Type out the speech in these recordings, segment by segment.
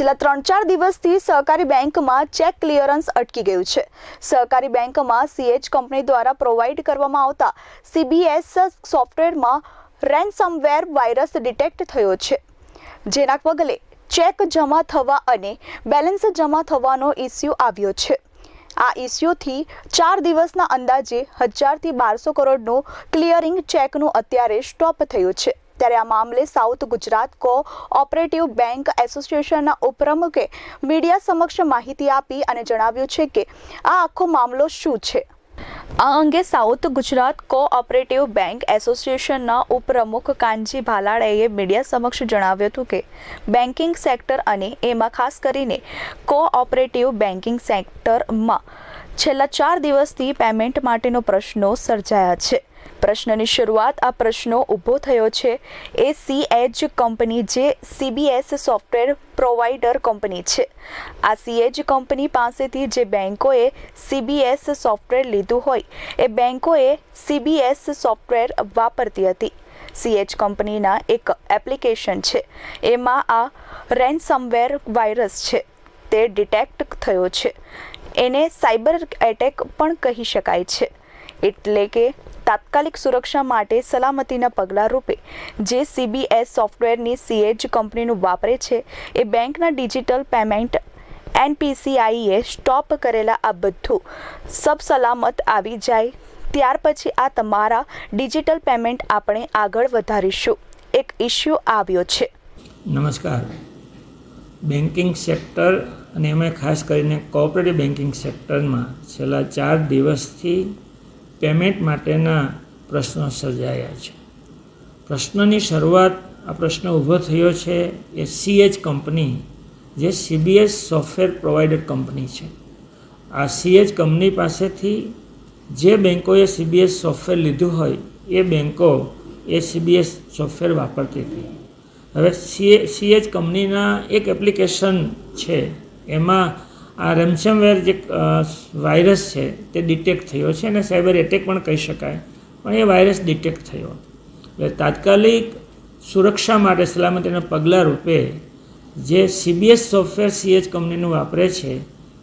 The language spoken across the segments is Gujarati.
છેલ્લા ત્રણ ચાર દિવસથી સહકારી બેંકમાં ચેક ક્લિયરન્સ અટકી ગયું છે. સહકારી બેંકમાં સીએચ કંપની દ્વારા પ્રોવાઈડ કરવામાં આવતા સીબીએસ સોફ્ટવેરમાં રેન્સમવેર વાયરસ ડિટેક્ટ થયો છે. જેના પગલે ચેક જમા થવા અને બેલેન્સ જમા થવાનો ઇસ્યુ આવ્યો છે. આ ઇસ્યુથી ચાર દિવસના અંદાજે હજારથી બારસો કરોડનું ક્લિયરિંગ ચેકનું અત્યારે સ્ટોપ થયું છે. ત્યારે આ મામલે સાઉથ ગુજરાત કો ઓપરેટિવ બેંક એસોસિએશનના ઉપપ્રમુખે મીડિયા સમક્ષ માહિતી આપી અને જણાવ્યું છે કે આ આખો મામલો શું છે? આ અંગે સાઉથ ગુજરાત કોઓપરેટિવ બેંક એસોસિએશનના ઉપપ્રમુખ કાનજી ભાલાળાએ મીડિયા સમક્ષ જણાવ્યું હતું કે બેન્કિંગ સેક્ટર અને એમાં ખાસ કરીને કોઓપરેટિવ બેન્કિંગ સેક્ટરમાં છેલ્લા ચાર દિવસથી પેમેન્ટ માટેનો પ્રશ્નો સર્જાયા છે. પ્રશ્નની શરૂઆત આ પ્રશ્નો ઊભો થયો છે. એ સીએચ કંપની જે સીબીએસ સોફ્ટવેર પ્રોવાઈડર કંપની છે. આ સીએચ કંપની પાસેથી જે બેન્કોએ સીબીએસ સોફ્ટવેર લીધું હોય, એ બેન્કોએ સીબીએસ સોફ્ટવેર વાપરતી હતી. સીએચ કંપનીના એક એપ્લિકેશન છે. એમાં આ રેન્સમવેર વાયરસ છે. તે ડિટેક્ટ થયો છે. એને સાયબર એટેક પણ કહી શકાય છે. એટલે કે તાત્કાલિક સુરક્ષા માટે સલામતીના પગલાં રૂપે જે સીબીએસ સોફ્ટવેરની સીએચ કંપનીનું વાપરે છે, એ બેંકના ડિજિટલ પેમેન્ટ એનપીસીઆઈએ સ્ટોપ કરેલા આ બધું સલામત આવી જાય, ત્યાર પછી આ તમારા ડિજિટલ પેમેન્ટ આપણે આગળ વધારીશું. એક ઇસ્યુ આવ્યો છે. નમસ્કાર. બેન્કિંગ સેક્ટર અને એમાં ખાસ કરીને કોઓપરેટિવ બેન્કિંગ સેક્ટરમાં છેલ્લા ચાર દિવસથી પેમેન્ટ માટેના પ્રશ્નો સર્જાયા છે. પ્રશ્નની શરૂઆત આ પ્રશ્ન ઊભો થયો છે એ સીએચ કંપની, જે સીબીએસ સોફ્ટવેર પ્રોવાઈડર કંપની છે. આ સીએચ કંપની પાસેથી જે બેન્કોએ સીબીએસ સોફ્ટવેર લીધું હોય, એ બેન્કો એ સીબીએસ સોફ્ટવેર વાપરતી હતી. હવે સીએ સીએચ કંપનીના એક એપ્લિકેશન છે, એમાં આ રેમસમવેર જે વાયરસ છે, તે ડિટેક્ટ થયો છે અને સાયબર એટેક પણ કહી શકાય. પણ એ વાયરસ ડિટેક્ટ થયો. એટલે તાત્કાલિક સુરક્ષા માટે સલામતીના પગલાં રૂપે જે સીબીએસ સોફ્ટવેર સીએચ કંપનીનું વાપરે છે,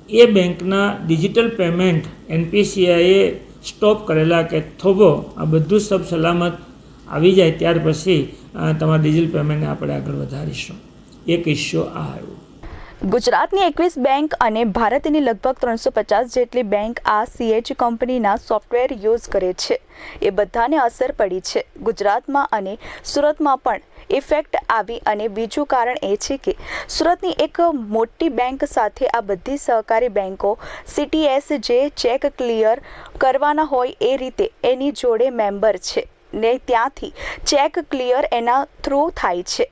એ બેંકના ડિજિટલ પેમેન્ટ એનપીસીઆઈએ સ્ટોપ કરેલા કે થોભો આ બધું સબ સલામત આવી જાય ત્યાર પછી તમારા ડિજિટલ પેમેન્ટને આપણે આગળ વધારીશું. એક ઇસ્યુ આ આવ્યું. ગુજરાતની એકવીસ બેંક અને ભારતની લગભગ ત્રણસો પચાસ જેટલી બેંક આ સીએચ કંપનીના સોફ્ટવેર યુઝ કરે છે. એ બધાને અસર પડી છે. ગુજરાતમાં અને સુરતમાં પણ ઇફેક્ટ આવી અને બીજું કારણ એ છે કે સુરતની એક મોટી બેંક સાથે આ બધી સહકારી બેંકો સીટીએસ જે ચેક ક્લિયર કરવાના હોય એ રીતે એની જોડે મેમ્બર છે ને ત્યાંથી ચેક ક્લિયર એના થ્રુ થાય છે.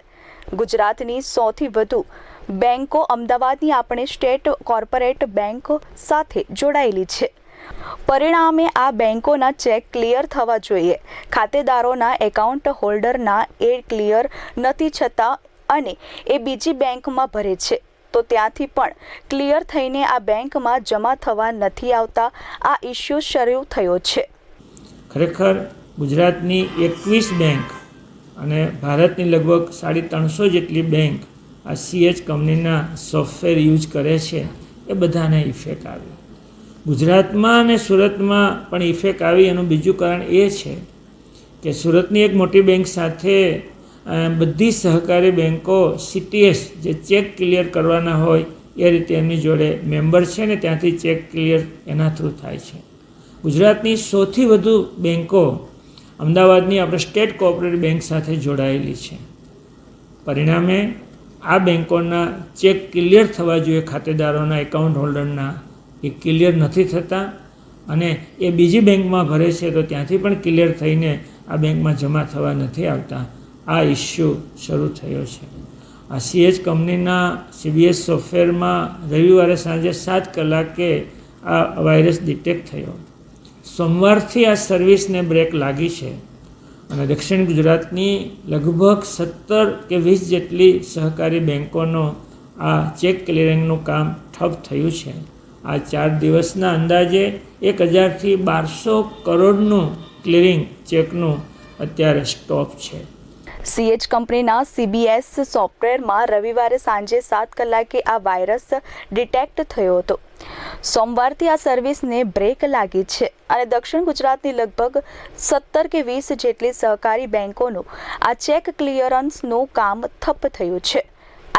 ગુજરાતની સૌથી વધુ બેંકો અમદાવાદની આપણે સ્ટેટ કોર્પોરેટ બેંક સાથે જોડાયેલી છે. પરિણામે આ બેંકોના ચેક ક્લિયર થવા જોઈએ. ખાતેદારોના એકાઉન્ટ હોલ્ડરના એ ક્લિયર નથી છતાં અને એ બીજી બેંકમાં ભરે છે. તો ત્યાંથી પણ ક્લિયર થઈને આ બેંકમાં જમા થવા નથી આવતા, આ ઇસ્યુ શરૂ થયો છે. ખરેખર ગુજરાતની એકવીસ બેંક અને ભારતની લગભગ સાડી ત્રણસો જેટલી બેંક આ સીએચ કંપનીના સોફ્ટવેર યુઝ કરે છે, એ બધાને ઇફેક્ટ આવી. ગુજરાતમાં અને સુરતમાં પણ ઇફેક્ટ આવી. એનું બીજું કારણ એ છે કે સુરતની એક મોટી બેંક સાથે બધી સહકારી બેન્કો સીટીએસ જે ચેક ક્લિયર કરવાના હોય, એ રીતે એમની જોડે મેમ્બર છે ને ત્યાંથી ચેક ક્લિયર એના થ્રુ થાય છે. ગુજરાતની સૌથી વધુ બેન્કો અમદાવાદની આપણે સ્ટેટ કોઓપરેટિવ બેંક સાથે જોડાયેલી છે. પરિણામે આ બેંકોના ચેક ક્લિયર થવા જોઈએ ખાતેદારોના એકાઉન્ટ હોલ્ડરના એ ક્લિયર નથી થતા અને એ બીજી બેંકમાં ભરે છે તો ત્યાંથી પણ ક્લિયર થઈને આ બેંકમાં જમા થવા નથી આવતા. આ ઇસ્યુ શરૂ થયો છે. આ સીએચ કંપનીના સીબીએસ સોફ્ટવેરમાં રવિવારે સાંજે સાત કલાકે આ વાયરસ ડિટેક્ટ થયો. સોમવારથી આ સર્વિસને બ્રેક લાગી છે. અને દક્ષિણ ગુજરાતની લગભગ સત્તર કે વીસ જેટલી સહકારી બેન્કોનો આ ચેક ક્લિયરિંગનું કામ ઠપ થયું છે. આ ચાર દિવસના અંદાજે એક હજારથી બારસો કરોડનું ક્લિયરિંગ ચેકનું અત્યારે સ્ટોપ છે. સીએચ કંપનીના સીબીએસ સોફ્ટવેરમાં રવિવારે સાંજે સાત કલાકે આ વાયરસ ડિટેક્ટ થયો હતો. સોમવારથી આ સર્વિસને બ્રેક લાગી છે અને દક્ષિણ ગુજરાતની લગભગ સત્તર કે વીસ જેટલી સહકારી બેંકોનું આ ચેક ક્લિયરન્સનું કામ ઠપ્પ થયું છે.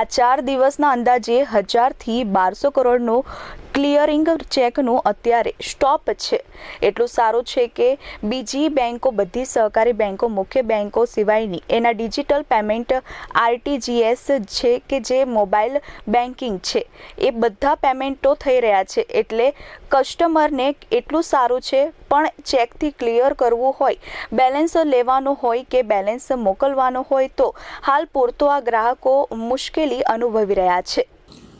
આ ચાર દિવસના અંદાજે હજારથી બારસો કરોડનું ક્લિયરિંગ ચેકનું અત્યારે સ્ટોપ છે. એટલું સારું છે કે બીજી બેન્કો બધી સહકારી બેન્કો મુખ્ય બેન્કો સિવાયની એના ડિજિટલ પેમેન્ટ આરટીજીએસ છે કે જે મોબાઈલ બેન્કિંગ છે, એ બધા પેમેન્ટો થઈ રહ્યા છે. એટલે કસ્ટમરને એટલું સારું છે, પણ ચેકથી ક્લિયર કરવું હોય, બેલેન્સ લેવાનું હોય કે બેલેન્સ મોકલવાનું હોય તો હાલ પૂરતો આ ગ્રાહકો મુશ્કેલી અનુભવી રહ્યા છે.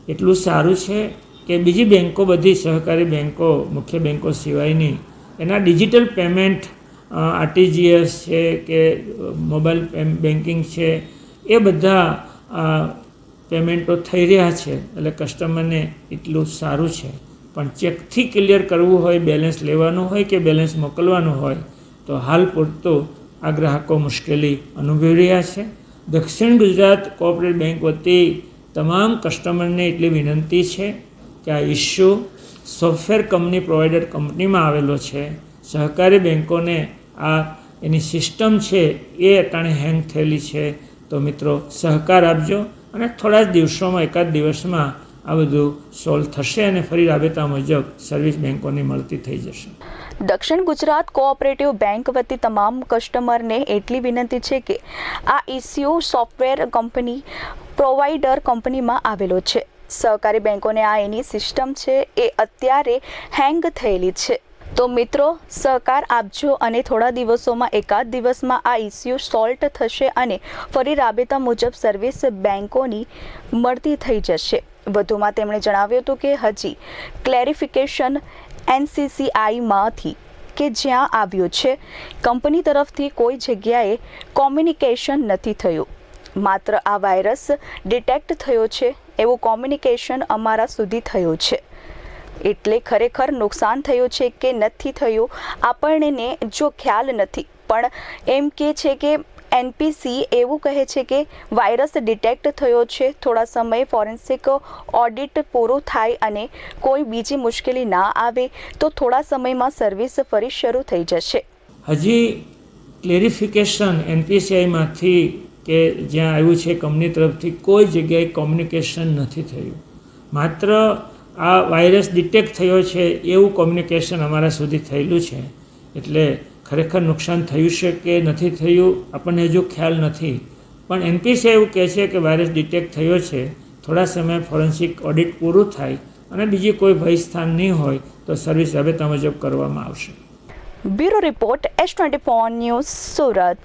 એટલું સારું છે કે બીજી બેન્કો બધી સહકારી બેન્કો મુખ્ય બેન્કો સિવાયની, એના ડિજિટલ પેમેન્ટ આરટીજીએસ છે કે, મોબાઈલ બેન્કિંગ છે, એ બધા પેમેન્ટો થઈ રહ્યા છે. એટલે કસ્ટમરને એટલું સારું છે. પણ ચેકથી ક્લિયર કરવું હોય, બેલેન્સ લેવાનું હોય કે બેલેન્સ મોકલવાનું હોય, તો હાલ પૂરતું આ ગ્રાહકો મુશ્કેલી અનુભવી રહ્યા છે. દક્ષિણ ગુજરાત કોઓપરેટિવ બેંક વતી તમામ કસ્ટમરને એટલી વિનંતી છે કે આ ઇસ્યુ સોફ્ટવેર કંપની પ્રોવાઈડર કંપનીમાં આવેલો છે. સહકારી બેન્કોને આ એની સિસ્ટમ છે એ અટાણે હેંગ થયેલી છે. તો મિત્રો, સહકાર આપજો અને થોડા જ દિવસોમાં, એકાદ દિવસમાં આ બધું સોલ્વ થશે અને ફરી રાબેતા મુજબ સર્વિસ બેન્કોની મળતી થઈ જશે. દક્ષિણ ગુજરાત કોઓપરેટિવ બેંક વતી તમામ કસ્ટમરને એટલી વિનંતી છે કે આ ઇસ્યુ સોફ્ટવેર કંપની પ્રોવાઈડર કંપનીમાં આવેલો છે. સહકારી બેંકોને આ એની સિસ્ટમ છે એ અત્યારે હેંગ થયેલી છે. તો મિત્રો, સહકાર આપજો અને થોડા દિવસોમાં એકાદ દિવસમાં આ ઇસ્યુ સોલ્ટ થશે અને ફરી રાબેતા મુજબ સર્વિસ બેંકોની મળતી થઈ જશે. વધુમાં તેમણે જણાવ્યું હતું કે હજી ક્લેરિફિકેશન એનસીસીઆઈમાંથી કે જ્યાં આવ્યું છે, કંપની તરફથી કોઈ જગ્યાએ કોમ્યુનિકેશન નથી થયું. માત્ર આ વાયરસ ડિટેક્ટ થયો છે એવું કોમ્યુનિકેશન અમારા સુધી થયું છે. એટલે ખરેખર નુકસાન થયું છે કે નથી થયું, આપણને જો ખ્યાલ નથી. પણ એમ કે છે કે એનપીસી એવું કહે છે કે વાયરસ ડિટેક્ટ થયો છે, થોડા સમય ફોરેન્સિક ઓડિટ પૂરું થાય અને કોઈ બીજી મુશ્કેલી ના આવે, તો થોડા સમયમાં સર્વિસ ફરી શરૂ થઈ જશે. હજી ક્લેરિફિકેશન એનપીસીઆઈમાંથી કે જ્યાં આવ્યું છે કંપની તરફથી કોઈ જગ્યાએ કોમ્યુનિકેશન નથી થયું. માત્ર આ વાયરસ ડિટેક્ટ થયો છે એવું કોમ્યુનિકેશન અમારા સુધી થયેલું છે. એટલે ખરેખર નુકસાન થયું છે કે નથી થયું, આપણને હજુ ખ્યાલ નથી. પણ એનપીસી એવું કહે છે કે વાયરસ ડિટેક્ટ થયો છે. થોડા સમય ફોરેન્સિક ઓડિટ પૂરું થાય અને બીજી કોઈ ભયસ્થાન નહીં હોય તો સર્વિસ રાબેતા મુજબ કરવામાં આવશે. Bureau report S twenty news Surat.